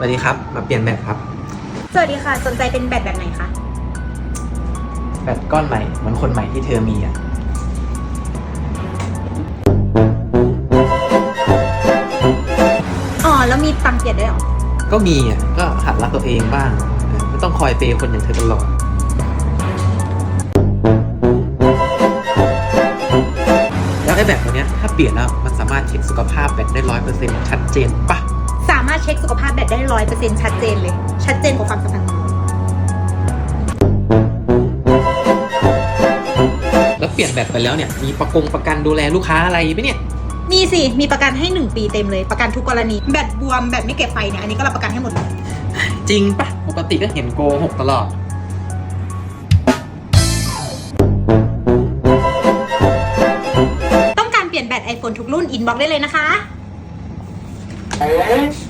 วัสดีครับ มาเปลี่ยนแบตครับ สวัสดีค่ะ สนใจเป็นแบตแบบไหนคะ แบตก้อนใหม่เหมือนคนใหม่ที่เธอมีอะ อ๋อ แล้วมีตังค์เปลี่ยนด้วยเหรอ ก็มีอะ ก็หัดรักตัวเองบ้างเออไม่ต้องคอยเปย์คนอย่างเธอตลอด แล้วไอ้แบตตัวเนี้ยถ้าเปลี่ยนแล้วมันสามารถเช็คสุขภาพแบตได้ร้อยเปอร์เซ็นต์ชัดเจนปะ สามารถเช็คสุขภาพแบตได้ร้อยเปอร์เซ็นต์ชัดเจนเลย ชัดเจนกว่าความสัมพันธ์ของเราแล้วเปลี่ยนแบตไปแล้วเนี่ย มีประกงประกันดูแลลูกค้าอะไรไหมเนี่ย มีสิ มีประกันให้ 1 ปีเต็มเลย ประกันทุกกรณี แบตบวม แบตไม่เก็บไฟเนี่ย อันนี้ก็รับประกันให้หมดเลยจริงปะปกติก็เห็นโกหกตลอด ต้องการเปลี่ยนแบต iPhone ทุกรุ่น อินบ็อกได้เลยนะคะ É? é